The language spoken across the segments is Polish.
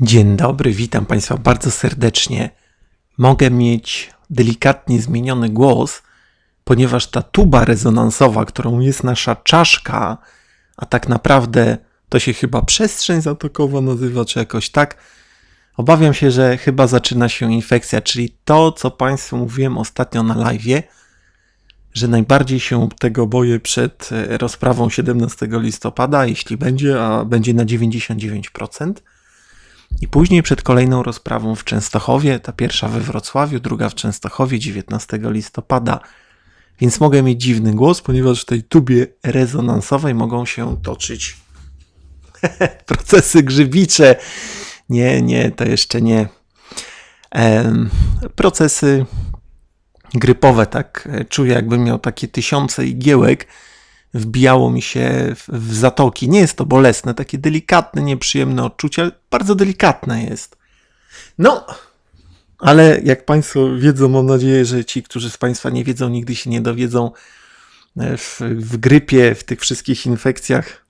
Dzień dobry, witam Państwa bardzo serdecznie. Mogę mieć delikatnie zmieniony głos, ponieważ ta tuba rezonansowa, którą jest nasza czaszka, a tak naprawdę to się chyba przestrzeń zatokowa nazywa, czy jakoś tak. Obawiam się, że chyba zaczyna się infekcja, czyli to, co Państwu mówiłem ostatnio na live, że najbardziej się tego boję przed e, rozprawą 17 listopada, jeśli będzie, a będzie na 99%. I później przed kolejną rozprawą w Częstochowie, ta pierwsza we Wrocławiu, druga w Częstochowie 19 listopada. Więc mogę mieć dziwny głos, ponieważ w tej tubie rezonansowej mogą się toczyć procesy grzybicze. Nie, nie, to jeszcze nie. Em, procesy grypowe, tak czuję, jakbym miał takie tysiące igiełek, wbijało mi się w, zatoki. Nie jest to bolesne, takie delikatne, nieprzyjemne odczucie, ale bardzo delikatne jest. No, ale jak Państwo wiedzą, mam nadzieję, że ci, którzy z Państwa nie wiedzą, nigdy się nie dowiedzą e, w, w grypie, w tych wszystkich infekcjach.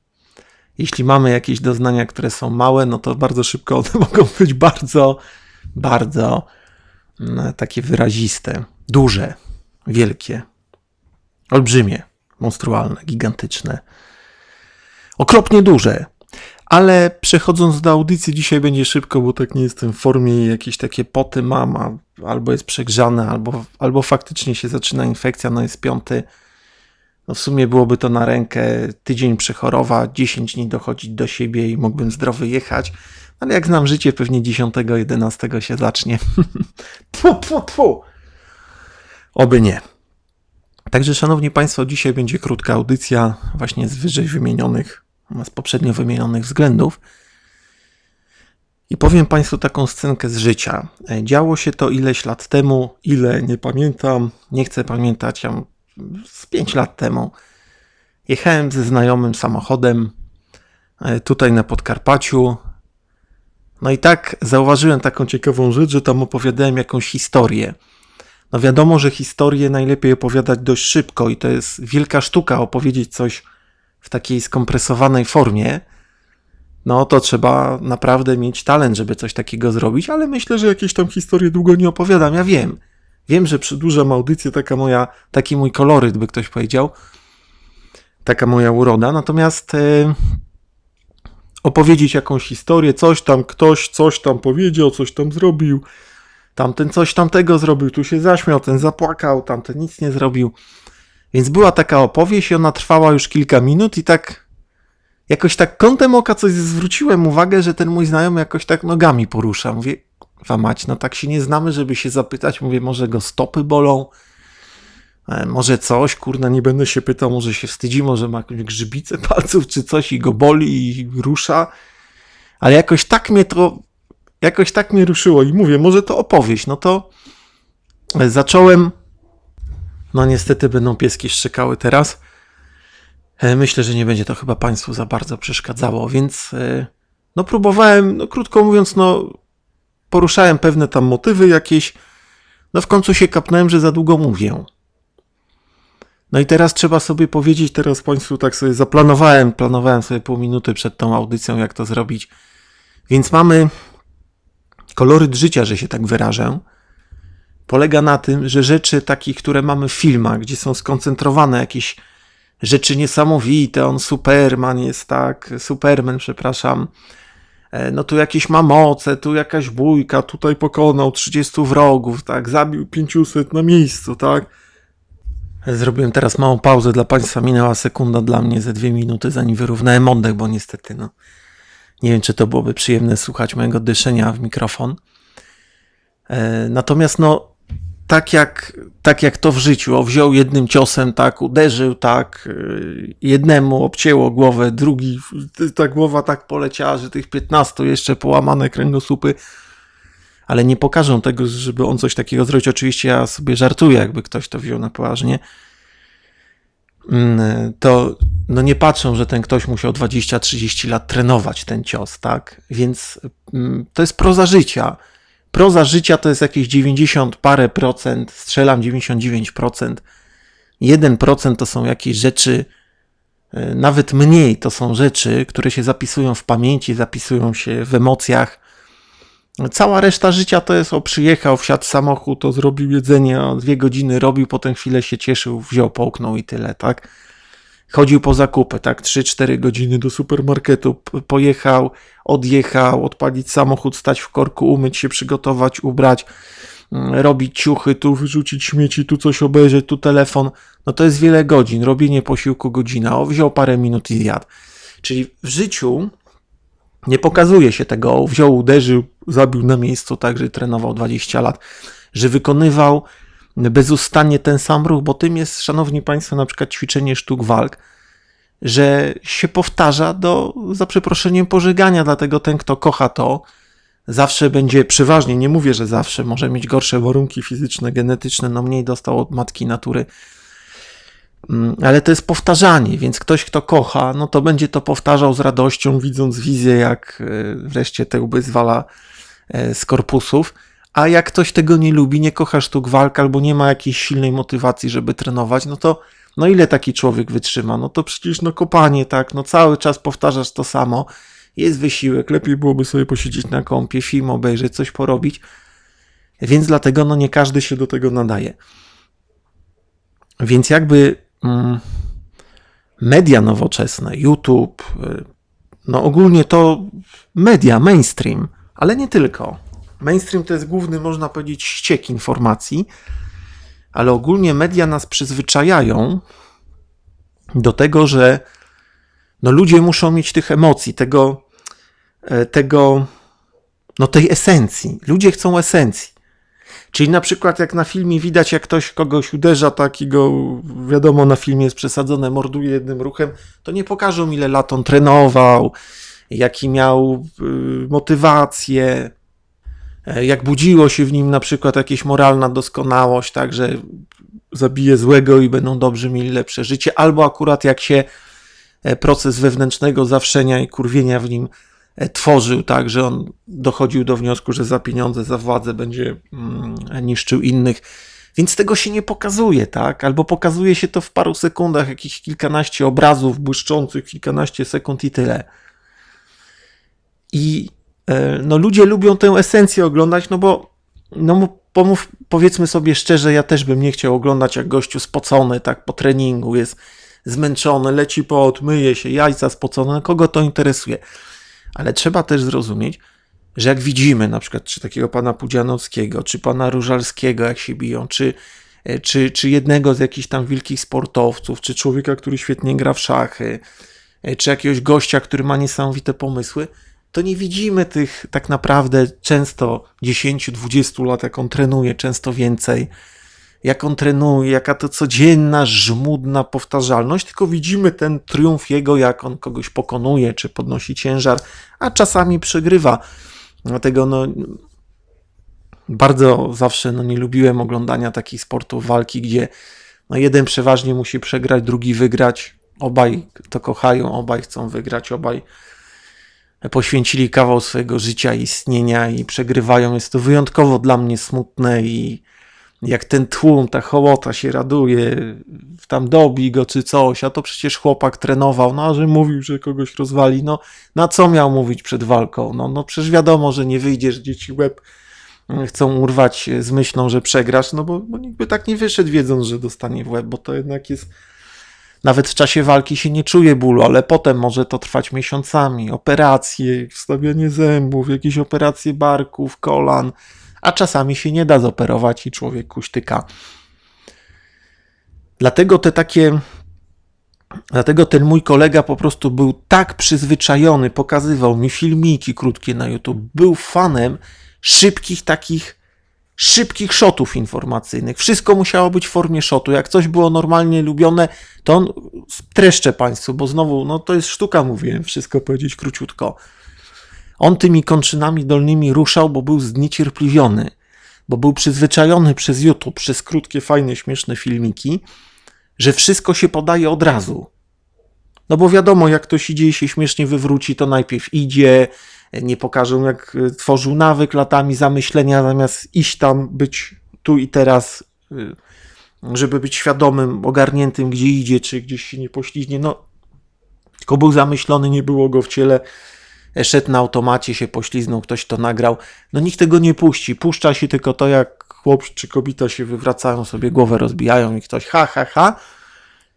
Jeśli mamy jakieś doznania, które są małe, no to bardzo szybko one mogą być bardzo, bardzo mm, takie wyraziste, duże, wielkie, olbrzymie monstrualne, gigantyczne, okropnie duże. Ale przechodząc do audycji, dzisiaj będzie szybko, bo tak nie jestem w formie, jakieś takie poty mam, a albo jest przegrzane, albo, albo faktycznie się zaczyna infekcja, no jest piąty. No w sumie byłoby to na rękę tydzień przechorować, 10 dni dochodzić do siebie i mógłbym zdrowy jechać. Ale jak znam życie, pewnie 10-11 się zacznie. Tfu, tfu, tfu. Oby nie. Także, szanowni Państwo, dzisiaj będzie krótka audycja, właśnie z wyżej wymienionych, z poprzednio wymienionych względów. I powiem Państwu taką scenkę z życia. E, działo się to ileś lat temu, ile nie pamiętam, nie chcę pamiętać, ja z 5 lat temu. Jechałem ze znajomym samochodem e, tutaj na Podkarpaciu. No i tak zauważyłem taką ciekawą rzecz, że tam opowiadałem jakąś historię. No wiadomo, że historię najlepiej opowiadać dość szybko i to jest wielka sztuka opowiedzieć coś w takiej skompresowanej formie. No to trzeba naprawdę mieć talent, żeby coś takiego zrobić, ale myślę, że jakieś tam historie długo nie opowiadam. Ja wiem. Wiem, że przedłużam audycję, taka moja, taki mój koloryt, by ktoś powiedział. Taka moja uroda. Natomiast e, opowiedzieć jakąś historię, coś tam ktoś coś tam powiedział, coś tam zrobił, tamten coś tamtego zrobił, tu się zaśmiał, ten zapłakał, tamten nic nie zrobił. Więc była taka opowieść i ona trwała już kilka minut i tak jakoś tak kątem oka coś zwróciłem uwagę, że ten mój znajomy jakoś tak nogami porusza. Mówię, mać, no tak się nie znamy, żeby się zapytać. Mówię, może go stopy bolą, e, może coś, kurna, nie będę się pytał, może się wstydzi, może ma jakąś grzybicę palców czy coś i go boli i rusza. Ale jakoś tak mnie to jakoś tak mnie ruszyło i mówię, może to opowieść. No to zacząłem. No niestety będą pieski szczekały teraz. E, myślę, że nie będzie to chyba Państwu za bardzo przeszkadzało, więc e, no próbowałem, no krótko mówiąc, no poruszałem pewne tam motywy jakieś. No w końcu się kapnąłem, że za długo mówię. No i teraz trzeba sobie powiedzieć, teraz Państwu tak sobie zaplanowałem, planowałem sobie pół minuty przed tą audycją, jak to zrobić. Więc mamy koloryt życia, że się tak wyrażę, polega na tym, że rzeczy takich, które mamy w filmach, gdzie są skoncentrowane jakieś rzeczy niesamowite, on Superman jest tak, Superman, przepraszam, e, no tu jakieś ma moce, tu jakaś bójka, tutaj pokonał 30 wrogów, tak, zabił 500 na miejscu, tak. Zrobiłem teraz małą pauzę dla Państwa, minęła sekunda dla mnie, ze dwie minuty, zanim wyrównałem oddech, bo niestety, no, nie wiem, czy to byłoby przyjemne słuchać mojego dyszenia w mikrofon. E, natomiast no, tak jak, tak jak to w życiu, o, wziął jednym ciosem, tak, uderzył, tak, e, jednemu obcięło głowę, drugi, ta głowa tak poleciała, że tych 15 jeszcze połamane kręgosłupy, ale nie pokażą tego, żeby on coś takiego zrobić. Oczywiście ja sobie żartuję, jakby ktoś to wziął na poważnie. Mm, to no nie patrzą, że ten ktoś musiał 20-30 lat trenować ten cios, tak? Więc mm, to jest proza życia. Proza życia to jest jakieś 90 parę procent, strzelam 99%. 1% to są jakieś rzeczy, e, nawet mniej to są rzeczy, które się zapisują w pamięci, zapisują się w emocjach. Cała reszta życia to jest o przyjechał, wsiadł samochód, to zrobił jedzenie, o dwie godziny robił, potem chwilę się cieszył, wziął, połknął i tyle, tak? Chodził po zakupy, tak? 3-4 godziny do supermarketu, pojechał, odjechał, odpalić samochód, stać w korku, umyć się, przygotować, ubrać, mm, robić ciuchy, tu wyrzucić śmieci, tu coś obejrzeć, tu telefon. No to jest wiele godzin, robienie posiłku godzina, o wziął parę minut i zjadł. Czyli w życiu nie pokazuje się tego, wziął, uderzył, zabił na miejscu, tak, że trenował 20 lat, że wykonywał bezustannie ten sam ruch, bo tym jest, szanowni państwo, na przykład ćwiczenie sztuk walk, że się powtarza do, za przeproszeniem, pożegania, dlatego ten, kto kocha to, zawsze będzie, przeważnie, nie mówię, że zawsze, może mieć gorsze warunki fizyczne, genetyczne, no mniej dostał od matki natury, ale to jest powtarzanie, więc ktoś, kto kocha, no to będzie to powtarzał z radością, widząc wizję, jak e, wreszcie te łby zwala e, z korpusów. A jak ktoś tego nie lubi, nie kocha sztuk walk albo nie ma jakiejś silnej motywacji, żeby trenować, no to no ile taki człowiek wytrzyma? No to przecież no kopanie, tak, no cały czas powtarzasz to samo. Jest wysiłek, lepiej byłoby sobie posiedzieć na kąpie, film obejrzeć, coś porobić. Więc dlatego no nie każdy się do tego nadaje. Więc jakby mm, media nowoczesne, YouTube, y, no ogólnie to media, mainstream, ale nie tylko. Mainstream to jest główny, można powiedzieć, ściek informacji, ale ogólnie media nas przyzwyczajają do tego, że no ludzie muszą mieć tych emocji, tego, e, tego, no tej esencji. Ludzie chcą esencji. Czyli na przykład jak na filmie widać, jak ktoś kogoś uderza, takiego, wiadomo, na filmie jest przesadzone, morduje jednym ruchem, to nie pokażą ile lat on trenował, jaki miał y, motywację, e, jak budziło się w nim na przykład jakieś moralna doskonałość, tak, że zabije złego i będą dobrzy mieli lepsze życie, albo akurat jak się e, proces wewnętrznego zawszenia i kurwienia w nim tworzył, tak, że on dochodził do wniosku, że za pieniądze, za władzę będzie mm, niszczył innych. Więc tego się nie pokazuje, tak? Albo pokazuje się to w paru sekundach, jakieś kilkanaście obrazów błyszczących, kilkanaście sekund i tyle. I e, no, ludzie lubią tę esencję oglądać, no bo no, pomów, powiedzmy sobie szczerze, ja też bym nie chciał oglądać, jak gościu spocony, tak, po treningu, jest zmęczony, leci pot, myje się, jajca spocone, no, kogo to interesuje. Ale trzeba też zrozumieć, że jak widzimy na przykład czy takiego pana Pudzianowskiego, czy pana Różalskiego, jak się biją, czy, e, czy, czy jednego z jakichś tam wielkich sportowców, czy człowieka, który świetnie gra w szachy, e, czy jakiegoś gościa, który ma niesamowite pomysły, to nie widzimy tych tak naprawdę często 10-20 lat, jak on trenuje, często więcej, jak on trenuje, jaka to codzienna, żmudna powtarzalność, tylko widzimy ten triumf jego, jak on kogoś pokonuje, czy podnosi ciężar, a czasami przegrywa. Dlatego no, bardzo zawsze no, nie lubiłem oglądania takich sportów walki, gdzie no, jeden przeważnie musi przegrać, drugi wygrać. Obaj to kochają, obaj chcą wygrać, obaj poświęcili kawał swojego życia, istnienia i przegrywają. Jest to wyjątkowo dla mnie smutne i jak ten tłum, ta hołota się raduje, tam dobi go czy coś, a to przecież chłopak trenował, no a że mówił, że kogoś rozwali, no na co miał mówić przed walką? No, no przecież wiadomo, że nie wyjdziesz, dzieci łeb chcą urwać z myślą, że przegrasz, no bo, bo nikt by tak nie wyszedł wiedząc, że dostanie w łeb, bo to jednak jest nawet w czasie walki się nie czuje bólu, ale potem może to trwać miesiącami. Operacje, wstawianie zębów, jakieś operacje barków, kolan, a czasami się nie da zoperować i człowiek kuśtyka. Dlatego te takie. Dlatego ten mój kolega po prostu był tak przyzwyczajony, pokazywał mi filmiki krótkie na YouTube, był fanem szybkich takich szybkich shotów informacyjnych. Wszystko musiało być w formie shotu. Jak coś było normalnie lubione, to on streszczę Państwu, bo znowu, no to jest sztuka, mówiłem, wszystko powiedzieć króciutko. On tymi kończynami dolnymi ruszał, bo był zniecierpliwiony, bo był przyzwyczajony przez YouTube, przez krótkie, fajne, śmieszne filmiki, że wszystko się podaje od razu. No bo wiadomo, jak ktoś idzie i się śmiesznie wywróci, to najpierw idzie, nie pokażą, jak y, tworzył nawyk latami zamyślenia, zamiast iść tam, być tu i teraz, y, żeby być świadomym, ogarniętym, gdzie idzie, czy gdzieś się nie poślizgnie. No, tylko był zamyślony, nie było go w ciele, e, szedł na automacie, się pośliznął, ktoś to nagrał. No nikt tego nie puści. Puszcza się tylko to, jak chłop czy kobieta się wywracają, sobie głowę rozbijają i ktoś ha, ha, ha.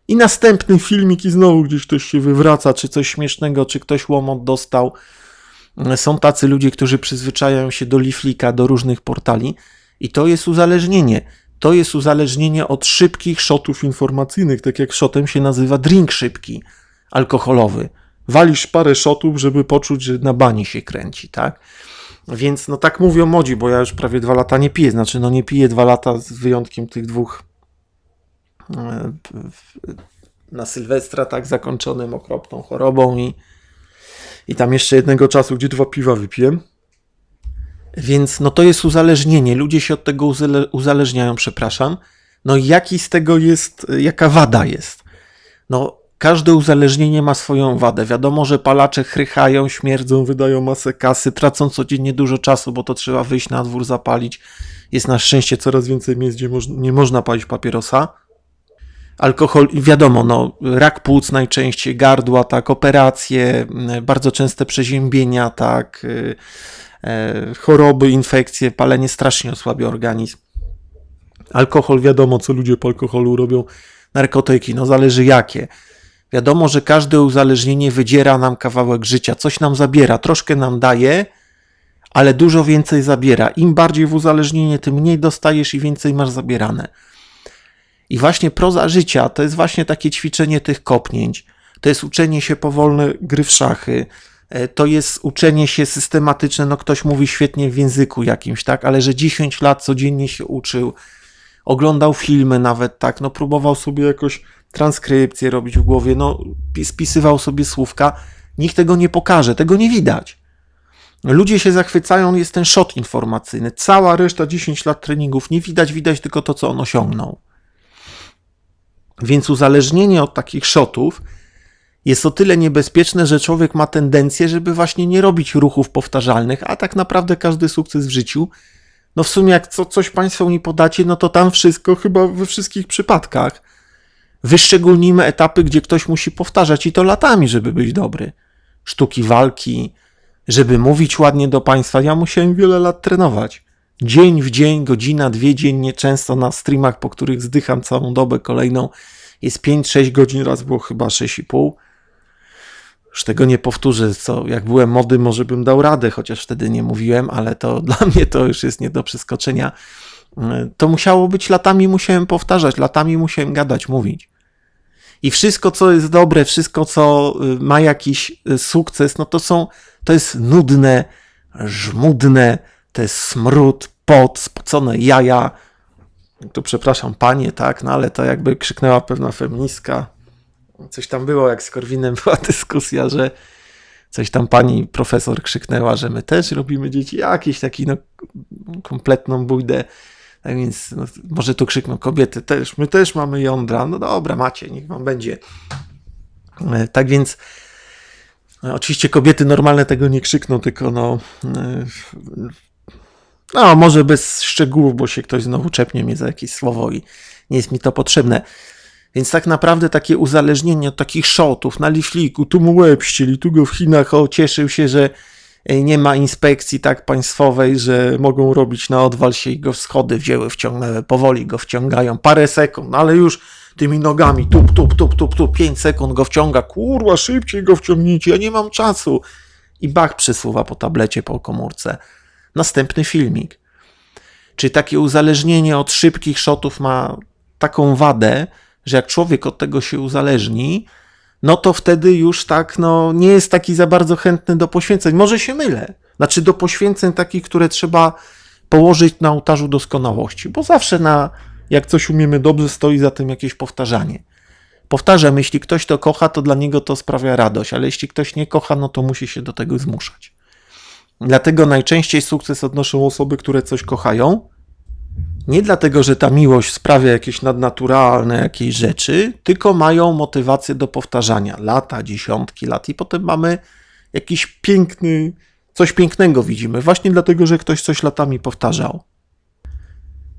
I następny filmik i znowu gdzieś ktoś się wywraca, czy coś śmiesznego, czy ktoś łomot dostał. Są tacy ludzie, którzy przyzwyczajają się do liflika, do różnych portali i to jest uzależnienie. To jest uzależnienie od szybkich shotów informacyjnych, tak jak shotem się nazywa drink szybki, alkoholowy. Walisz parę shotów, żeby poczuć, że na bani się kręci, tak? Więc no tak mówią młodzi, bo ja już prawie dwa lata nie piję, znaczy no nie piję dwa lata z wyjątkiem tych dwóch e, na Sylwestra, tak zakończonym okropną chorobą i, i tam jeszcze jednego czasu, gdzie dwa piwa wypiłem. Więc no to jest uzależnienie. Ludzie się od tego uzale- uzależniają, przepraszam. No i jaki z tego jest, jaka wada jest? No, każde uzależnienie ma swoją wadę. Wiadomo, że palacze chrychają, śmierdzą, wydają masę kasy, tracą codziennie dużo czasu, bo to trzeba wyjść na dwór, zapalić. Jest na szczęście coraz więcej miejsc, gdzie nie można palić papierosa. Alkohol, wiadomo, no, rak płuc najczęściej, gardła, tak, operacje, m, bardzo częste przeziębienia, tak, y, e, choroby, infekcje, palenie strasznie osłabia organizm. Alkohol, wiadomo, co ludzie po alkoholu robią. Narkotyki, no zależy jakie. Wiadomo, że każde uzależnienie wydziera nam kawałek życia, coś nam zabiera, troszkę nam daje, ale dużo więcej zabiera. Im bardziej w uzależnienie, tym mniej dostajesz i więcej masz zabierane. I właśnie proza życia to jest właśnie takie ćwiczenie tych kopnięć. To jest uczenie się powolne gry w szachy. E, To jest uczenie się systematyczne. No ktoś mówi świetnie w języku jakimś, tak, ale że 10 lat codziennie się uczył, oglądał filmy nawet, tak, no próbował sobie jakoś transkrypcję robić w głowie, no pi- spisywał sobie słówka. Nikt tego nie pokaże, tego nie widać. Ludzie się zachwycają, jest ten shot informacyjny. Cała reszta 10 lat treningów nie widać, widać tylko to, co on osiągnął. Więc uzależnienie od takich shotów jest o tyle niebezpieczne, że człowiek ma tendencję, żeby właśnie nie robić ruchów powtarzalnych, a tak naprawdę każdy sukces w życiu, no w sumie jak co, coś Państwo mi podacie, no to tam wszystko chyba we wszystkich przypadkach. Wyszczególnimy etapy, gdzie ktoś musi powtarzać i to latami, żeby być dobry. Sztuki walki, żeby mówić ładnie do Państwa. Ja musiałem wiele lat trenować. Dzień w dzień, godzina, dwie dziennie, często na streamach, po których zdycham całą dobę kolejną, jest 5-6 godzin, raz było chyba 6,5. Już tego nie powtórzę, co jak byłem młody, może bym dał radę, chociaż wtedy nie mówiłem, ale to dla mnie to już jest nie do przeskoczenia. To musiało być latami, musiałem powtarzać, latami musiałem gadać, mówić. I wszystko, co jest dobre, wszystko, co y, ma jakiś y, sukces, no to są, to jest nudne, żmudne, to jest smród, pot, spocone jaja. Tu przepraszam, panie, tak, no ale to jakby krzyknęła pewna feministka. Coś tam było, jak z Korwinem była dyskusja, że coś tam pani profesor krzyknęła, że my też robimy dzieci, jakieś taki, no, kompletną bójdę. Tak więc no, może tu krzykną kobiety też, my też mamy jądra. No dobra, macie, niech wam będzie. E, Tak więc e, oczywiście kobiety normalne tego nie krzykną, tylko no e, no może bez szczegółów, bo się ktoś znowu czepnie mnie za jakieś słowo i nie jest mi to potrzebne. Więc tak naprawdę takie uzależnienie od takich shotów na lifliku, tu mu łeb ścieli, tu go w Chinach o, cieszył się, że nie ma inspekcji tak państwowej, że mogą robić na odwal się i go schody wzięły, wciągnęły, powoli go wciągają, parę sekund, ale już tymi nogami, tup, tup, tup, tup, tup, 5 sekund go wciąga, kurwa, szybciej go wciągnijcie, ja nie mam czasu. I bach przesuwa po tablecie, po komórce. Następny filmik. Czy takie uzależnienie od szybkich shotów ma taką wadę, że jak człowiek od tego się uzależni, no to wtedy już tak, no nie jest taki za bardzo chętny do poświęceń. Może się mylę. Znaczy do poświęceń takich, które trzeba położyć na ołtarzu doskonałości, bo zawsze na, jak coś umiemy dobrze, stoi za tym jakieś powtarzanie. Powtarzam, jeśli ktoś to kocha, to dla niego to sprawia radość, ale jeśli ktoś nie kocha, no to musi się do tego zmuszać. Dlatego najczęściej sukces odnoszą osoby, które coś kochają, nie dlatego, że ta miłość sprawia jakieś nadnaturalne jakieś rzeczy, tylko mają motywację do powtarzania. Lata, dziesiątki lat i potem mamy jakiś piękny, coś pięknego widzimy. Właśnie dlatego, że ktoś coś latami powtarzał.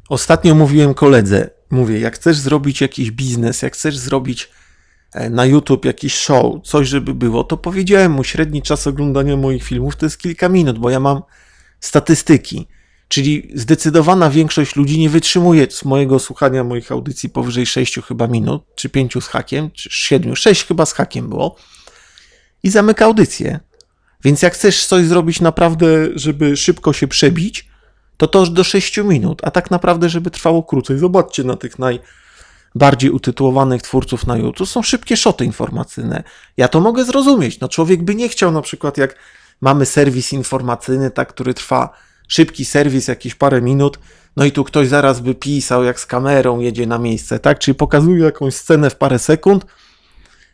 Ostatnio mówiłem koledze, mówię, jak chcesz zrobić jakiś biznes, jak chcesz zrobić e, na YouTube jakiś show, coś żeby było, to powiedziałem mu, średni czas oglądania moich filmów to jest kilka minut, bo ja mam statystyki. Czyli zdecydowana większość ludzi nie wytrzymuje z mojego słuchania moich audycji powyżej 6 chyba minut, czy 5 z hakiem, czy 7, 6 chyba z hakiem było i zamyka audycję. Więc jak chcesz coś zrobić naprawdę, żeby szybko się przebić, to to do 6 minut, a tak naprawdę, żeby trwało krócej. Zobaczcie na tych najbardziej utytułowanych twórców na YouTube. Są szybkie szoty informacyjne. Ja to mogę zrozumieć. No człowiek by nie chciał na przykład jak mamy serwis informacyjny, tak, który trwa szybki serwis, jakieś parę minut, no i tu ktoś zaraz by pisał, jak z kamerą jedzie na miejsce, tak? Czyli pokazuje jakąś scenę w parę sekund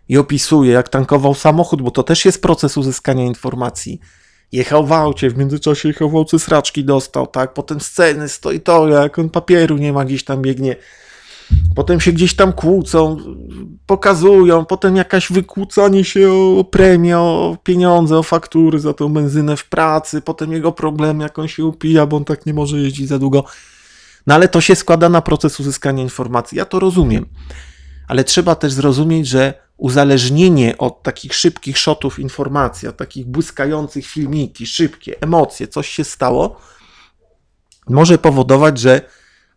i opisuje, jak tankował samochód, bo to też jest proces uzyskania informacji. Jechał w aucie, w międzyczasie jechał w aucie, sraczki dostał, tak? Potem sceny, stoi to, jak on papieru nie ma, gdzieś tam biegnie. Potem się gdzieś tam kłócą, pokazują, potem jakaś wykłócanie się o premię, o pieniądze, o faktury za tą benzynę w pracy, potem jego problem, jak on się upija, bo on tak nie może jeździć za długo. No ale to się składa na proces uzyskania informacji. Ja to rozumiem. Ale trzeba też zrozumieć, że uzależnienie od takich szybkich shotów informacji, od takich błyskających filmiki, szybkie emocje, coś się stało, może powodować, że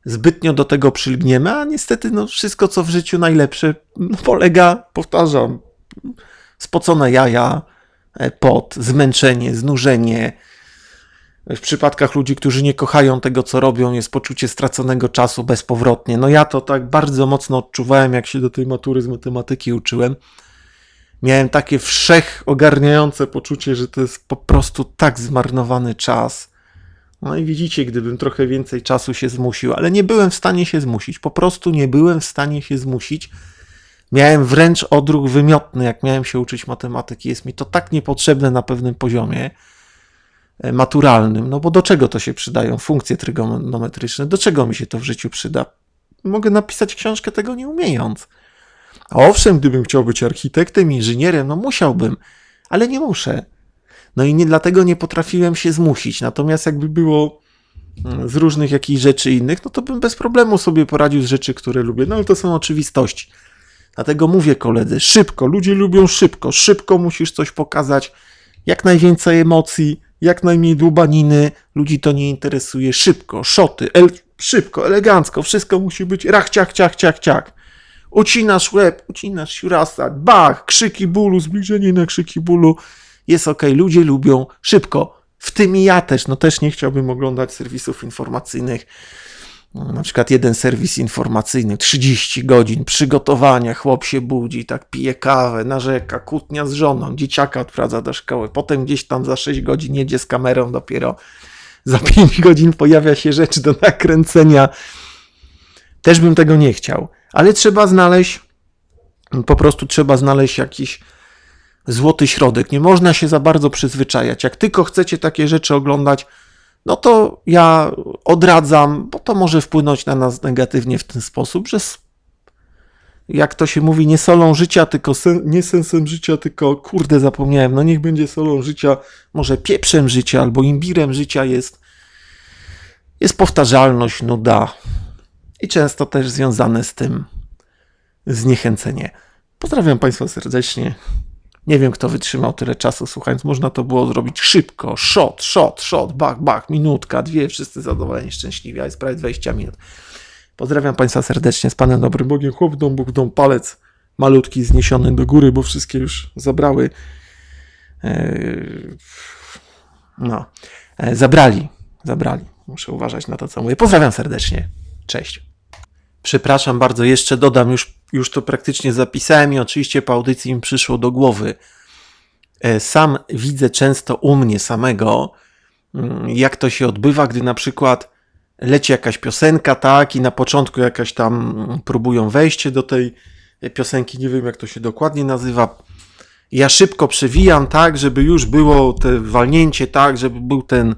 zbytnio do tego przylgniemy, a niestety no, wszystko, co w życiu najlepsze, no, polega, powtarzam, spocone jaja, e, pot, zmęczenie, znużenie. W przypadkach ludzi, którzy nie kochają tego, co robią, jest poczucie straconego czasu bezpowrotnie. No ja to tak bardzo mocno odczuwałem, jak się do tej matury z matematyki uczyłem. Miałem takie wszechogarniające poczucie, że to jest po prostu tak zmarnowany czas no i widzicie, gdybym trochę więcej czasu się zmusił, ale nie byłem w stanie się zmusić. Po prostu nie byłem w stanie się zmusić. Miałem wręcz odruch wymiotny, jak miałem się uczyć matematyki. Jest mi to tak niepotrzebne na pewnym poziomie e, maturalnym. No bo do czego to się przydają funkcje trygonometryczne? Do czego mi się to w życiu przyda? Mogę napisać książkę tego nie umiejąc. A owszem, gdybym chciał być architektem, inżynierem, no musiałbym, ale nie muszę. No i nie dlatego nie potrafiłem się zmusić. Natomiast jakby było mm, z różnych jakichś rzeczy innych, no to bym bez problemu sobie poradził z rzeczy, które lubię. No ale to są oczywistości. Dlatego mówię koledzy, szybko, ludzie lubią szybko, szybko musisz coś pokazać, jak najwięcej emocji, jak najmniej dłubaniny, ludzi to nie interesuje, szybko, szoty, el, szybko, elegancko, wszystko musi być rach, ciach, ciach, ciach, ciach. Ucinasz łeb, ucinasz siurasa, bach, krzyki bólu, zbliżenie na krzyki bólu, jest ok, ludzie lubią szybko. W tym i ja też, no też nie chciałbym oglądać serwisów informacyjnych. No, na przykład jeden serwis informacyjny, 30 godzin przygotowania, chłop się budzi, tak pije kawę, narzeka, kłótnia z żoną, dzieciaka odprowadza do szkoły, potem gdzieś tam za 6 godzin jedzie z kamerą, dopiero za 5 godzin pojawia się rzecz do nakręcenia. Też bym tego nie chciał, ale trzeba znaleźć, po prostu trzeba znaleźć jakiś złoty środek. Nie można się za bardzo przyzwyczajać. Jak tylko chcecie takie rzeczy oglądać, no to ja odradzam, bo to może wpłynąć na nas negatywnie w ten sposób, że jak to się mówi, nie solą życia, tylko sen, nie sensem życia, tylko kurde, zapomniałem, no niech będzie solą życia, może pieprzem życia albo imbirem życia jest, jest powtarzalność, nuda i często też związane z tym zniechęcenie. Pozdrawiam Państwa serdecznie. Nie wiem, kto wytrzymał tyle czasu słuchając. Można to było zrobić szybko. Shot, shot, shot, bach, bach, minutka, dwie, wszyscy zadowoleni, szczęśliwi, a jest prawie 20 minut. Pozdrawiam Państwa serdecznie z Panem Dobrym Bogiem. Chłop dom, Bóg dom, palec malutki zniesiony do góry, bo wszystkie już zabrały. Eee, no, eee, zabrali, zabrali. Muszę uważać na to, co mówię. Pozdrawiam serdecznie. Cześć. Przepraszam bardzo, jeszcze dodam, już, już to praktycznie zapisałem i oczywiście po audycji mi przyszło do głowy. E, sam widzę często u mnie samego, mm, jak to się odbywa, gdy na przykład leci jakaś piosenka, tak, i na początku jakaś tam mm, próbują wejście do tej piosenki, nie wiem jak to się dokładnie nazywa. Ja szybko przewijam, tak, żeby już było te walnięcie, tak, żeby był ten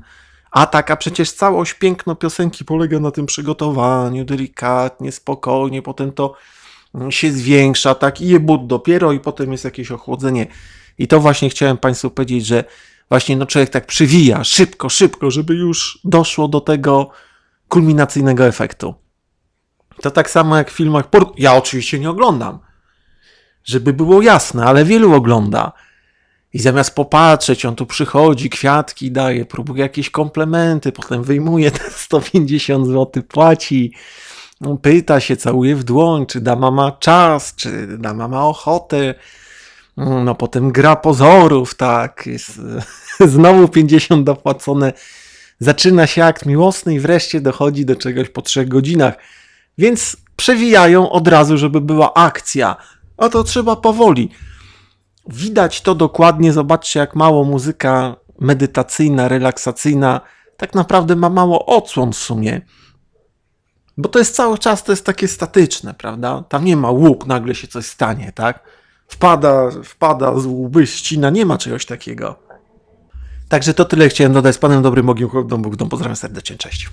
a tak, a przecież całość piękno piosenki polega na tym przygotowaniu, delikatnie, spokojnie, potem to się zwiększa, tak, i je but dopiero, i potem jest jakieś ochłodzenie. I to właśnie chciałem Państwu powiedzieć, że właśnie no człowiek tak przywija szybko, szybko, żeby już doszło do tego kulminacyjnego efektu. To tak samo jak w filmach. Ja oczywiście nie oglądam, żeby było jasne, ale wielu ogląda. I zamiast popatrzeć, on tu przychodzi, kwiatki daje, próbuje jakieś komplementy, potem wyjmuje te 150 zł, płaci, pyta się, całuje w dłoń, czy da mama czas, czy da mama ochotę. No potem gra pozorów, tak, jest znowu 50 dopłacone. Zaczyna się akt miłosny i wreszcie dochodzi do czegoś po trzech godzinach. Więc przewijają od razu, żeby była akcja. A to trzeba powoli. Widać to dokładnie, zobaczcie jak mało muzyka medytacyjna, relaksacyjna tak naprawdę ma mało odsłon w sumie. Bo to jest cały czas, to jest takie statyczne, prawda? Tam nie ma łup, nagle się coś stanie, tak? Wpada, wpada z łby, ścina, nie ma czegoś takiego. Także to tyle chciałem dodać. Z Panem Dobrym Bogiem, Bóg dom, pozdrawiam serdecznie, cześć.